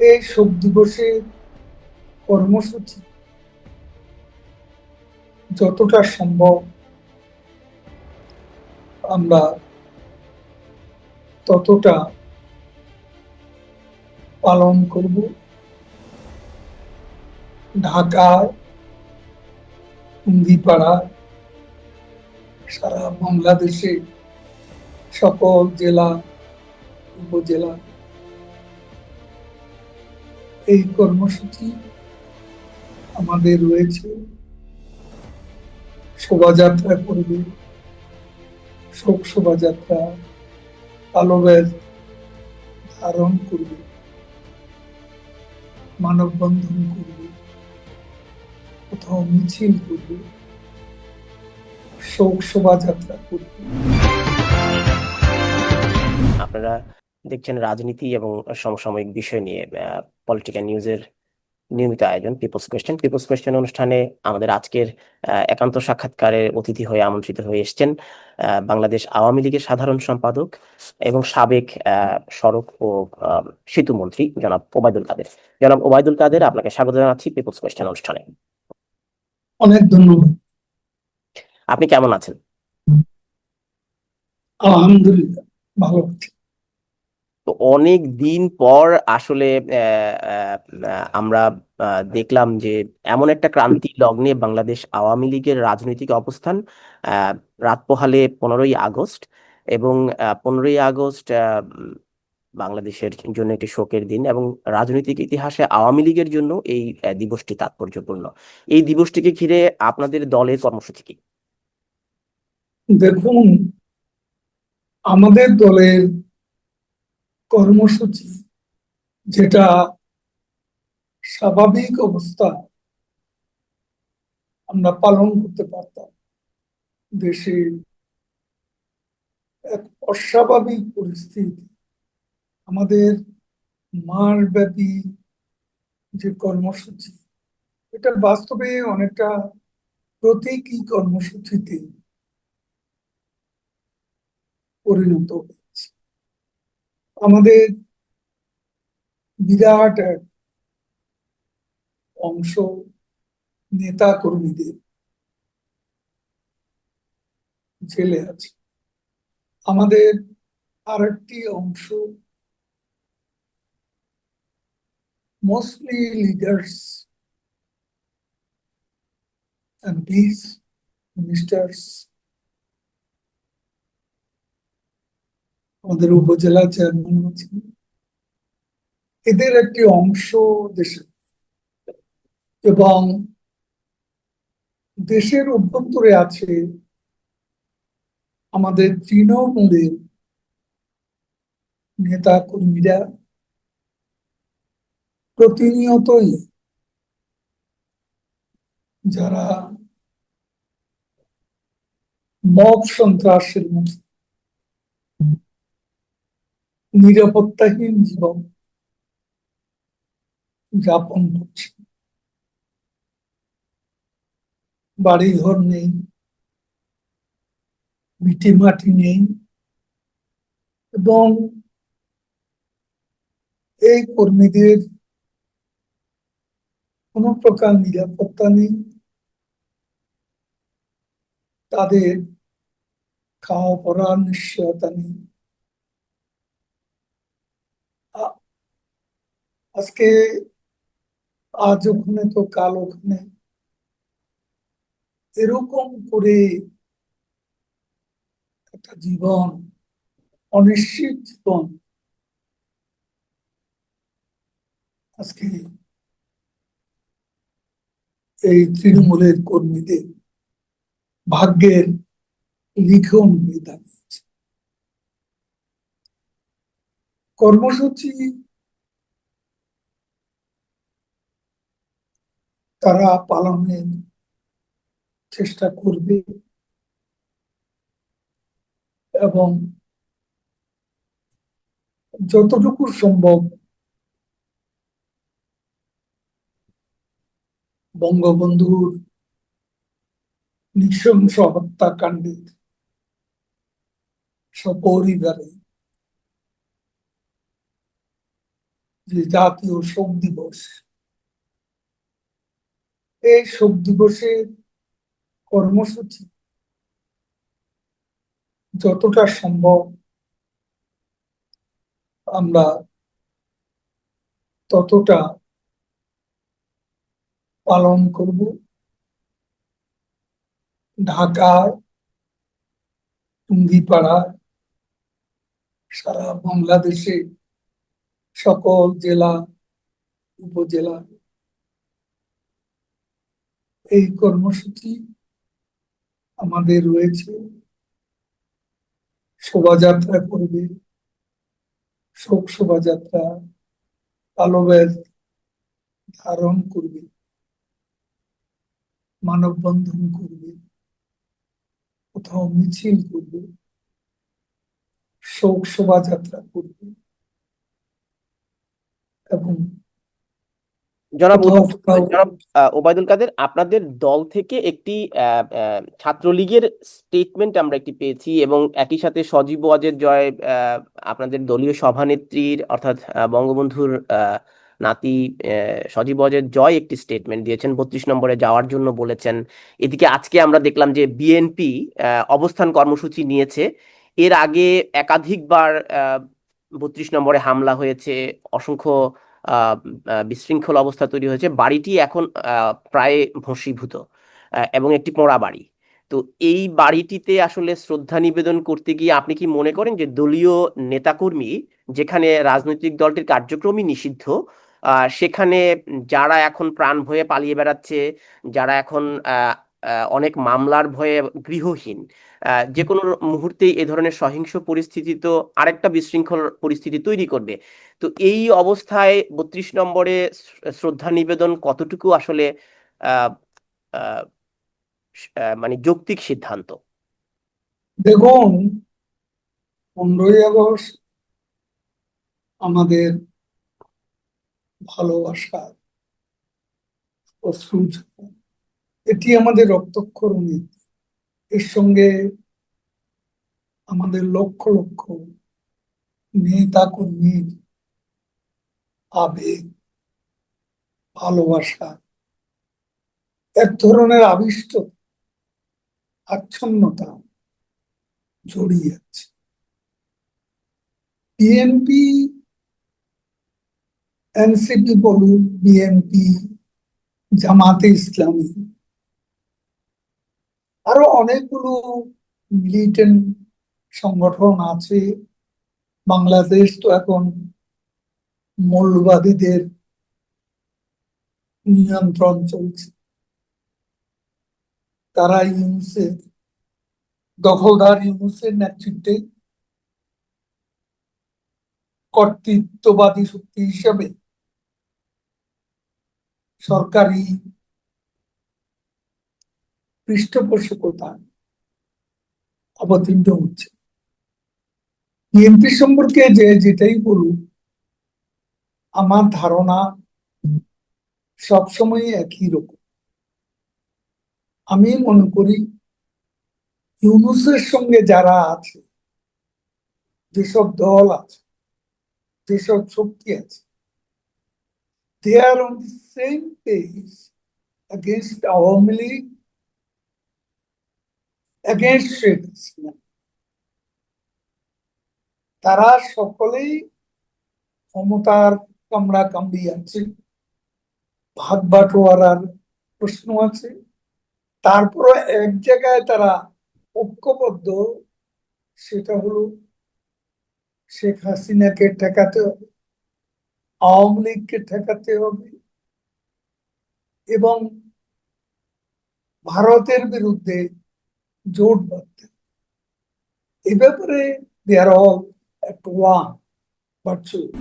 এই শোক দিবসে কর্মসূচি যতটা সম্ভব আমরা ততটা পালন করব। ঢাকায় টুঙ্গিপাড়া সারা বাংলাদেশে সকল জেলা, উপজেলা এই কর্মসূচি আমাদের রয়েছে। শোভাযাত্রা করবে শোক শোভাযাত্রা ব্যাজ ধারণ করবে, মানববন্ধন করবে, কোথাও মিছিল করবে, শোক শোভাযাত্রা করবে। আপনারা দেখছেন রাজনীতি এবং সমসাময়িক বিষয় নিয়ে পলিটিক্যাল নিউজের নিয়মিত আয়োজন পিপলস কোয়েশ্চেন পিপলস কোয়েশ্চেন অনুষ্ঠানে আমাদের আজকের একান্ত সাক্ষাৎকারের অতিথি হয়ে আমন্ত্রিত হয়ে এসেছেন বাংলাদেশ আওয়ামী লীগের সাধারণ সম্পাদক এবং সাবেক সড়ক ও সেতু মন্ত্রী জনাব ওবায়দুল কাদের। জনাব ওবায়দুল কাদের আপনাকে স্বাগত জানাচ্ছি পিপলস কোয়েশ্চেন অনুষ্ঠানে। অনেক ধন্যবাদ। আপনি কেমন আছেন? আলহামদুলিল্লাহ ভালো আছি। তো অনেক দিন পর আসলে আমরা দেখলাম যে এমন একটা ক্রান্তি লগ্নে বাংলাদেশ আওয়ামী লীগের রাজনৈতিক অবস্থান রাত পোহালে পনেরোই আগস্ট এবং পনেরোই আগস্ট বাংলাদেশের জন্য একটি শোকের দিন এবং রাজনৈতিক ইতিহাসে আওয়ামী লীগের জন্য এই দিবসটি তাৎপর্যপূর্ণ। এই দিবসটিকে ঘিরে আপনাদের দলের কর্মসূচি কি? দেখুন, আমাদের দলের কর্মসূচি, যেটা স্বাভাবিক অবস্থা আমরা পালন করতে পারতাম। দেশে এক অস্বাভাবিক পরিস্থিতি। আমাদের মাসব্যাপী যে কর্মসূচি, এটা বাস্তবে অনেকটা প্রতীকী কর্মসূচিতে পরিণত আমাদের বিরাট এক অংশ নেতা কর্মীদের জেলে আছে। আমাদের আরেকটি অংশ মোস্টলি লিডার্স এমপিস মিনিস্টার্স আমাদের উপজেলা চেয়ারম্যান আছেন। এদের একটি অংশ দেশে। এবং দেশের অভ্যন্তরে আছে আমাদের তৃণমূলের নেতা কর্মীরা প্রতিনিয়তই যারা মব সন্ত্রাসের মধ্যে নিরাপত্তাহীন জীবন যাপন করছে। বাড়ি ঘর নেই মিটি মাটি নেই এবং এই কর্মীদের কোনো প্রকার নিরাপত্তা নেই। তাদের খাওয়া পড়ার নিশ্চয়তা নেই। আজকে আজ ওখানে তো কাল ওখানে। এরকম করে একটা জীবন, অনিশ্চিত জীবন আজকে এই তৃণমূলের কর্মীদের ভাগ্যের লিখন হয়ে দাঁড়িয়েছে। কর্মসূচি তারা পালনের চেষ্টা করবে এবং যতটুকু সম্ভব বঙ্গবন্ধুর নৃশংস হত্যাকাণ্ডের সপরিবারে যে জাতীয় শোক দিবস এই শোক দিবসের কর্মসূচি। যতটা সম্ভব আমরা ততটা পালন করব। ঢাকায় টুঙ্গিপাড়ায় সারা বাংলাদেশে সকল জেলা উপজেলা এই কর্মসূচি আমাদের রয়েছে। শোভাযাত্রা করবে, শোক শোভাযাত্রা ব্যাগ ধারণ করবে, মানববন্ধন করবে, কোথাও মিছিল করবে, শোক শোভাযাত্রা করবে এবং জনাব জনাব ওবায়দুল কাদের আপনাদের দল থেকে একটি ছাত্রলীগের স্টেটমেন্ট আমরা একটি পেয়েছি এবং একই সাথে সজীব ওয়াজেদ জয় আপনাদের দলীয় সভানেত্রীর অর্থাৎ বঙ্গবন্ধুর নাতি সজীব ওয়াজেদ জয় একটি স্টেটমেন্ট দিয়েছেন বত্রিশ নম্বরে যাওয়ার জন্য বলেছেন। এদিকে আজকে আমরা দেখলাম যে বিএনপি অবস্থান কর্মসূচি নিয়েছে। এর আগে একাধিকবার বত্রিশ নম্বরে হামলা হয়েছে অসংখ্য বিশৃঙ্খল অবস্থা তৈরি হয়েছে। বাড়িটি এখন প্রায় ভস্মীভূত এবং একটি পোড়া বাড়ি। তো এই বাড়িটিতে আসলে শ্রদ্ধা নিবেদন করতে গিয়ে আপনি কি মনে করেন যে দলীয় নেতাকর্মী যেখানে রাজনৈতিক দলটির কার্যক্রমই নিষিদ্ধ সেখানে যারা এখন প্রাণ ভয়ে পালিয়ে বেড়াচ্ছে, যারা এখন অনেক মামলার ভয়ে গৃহহীন। যে কোনো মুহূর্তেই এ ধরনের সহিংস পরিস্থিতি তো আরেকটা বিশৃঙ্খল পরিস্থিতি তৈরি করবে। তো এই অবস্থায় বত্রিশ নম্বরে শ্রদ্ধা নিবেদন কতটুকু আসলে মানে যৌক্তিক সিদ্ধান্ত? দেখুন, পনেরোই আগস্ট আমাদের ভালোবাসা অশ্রুজ এটি আমাদের রক্তক্ষরণী। এর সঙ্গে আমাদের লক্ষ লক্ষ নেতা কর্মীর আবেগ, ভালোবাসা, এক ধরনের আবিষ্ট, আচ্ছন্নতা জড়িয়ে আছে। বিএনপি এনসিপি বলুন বিএনপি জামাতে ইসলামী আরও অনেকগুলো মিলিটেন্ট সংগঠন আছে। বাংলাদেশ তো এখন মৌলবাদীদের নিয়ন্ত্রণ চলছে। তারা ইউনুসের দখলদার ইউনুসের নেতৃত্বে কর্তৃত্ববাদী শক্তি হিসাবে সরকারি পৃষ্ঠপোষকতায় অবতীর্ণ হচ্ছে। বিএনপি সম্পর্কে যে যেটাই বলুক, আমার ধারণা সবসময় একই রকম। আমি মনে করি ইউনুসের সঙ্গে যারা আছে, যেসব দল আছে, যেসব শক্তি আছে they are on same page against Awami League against Sheikh তারা সকলেই ক্ষমতার কামড়া কামড়ি আছে ভাগ বাটোয়ারার প্রশ্ন আছে। তারপরে এক জায়গায় তারা ঐক্যবদ্ধ, সেটা হলো শেখ হাসিনাকে ঠেকাতে হবে, আওয়ামী লীগকে ঠেকাতে হবে এবং ভারতের বিরুদ্ধে জোট বাঁধতে হবে। এ ব্যাপারে they are all at one virtually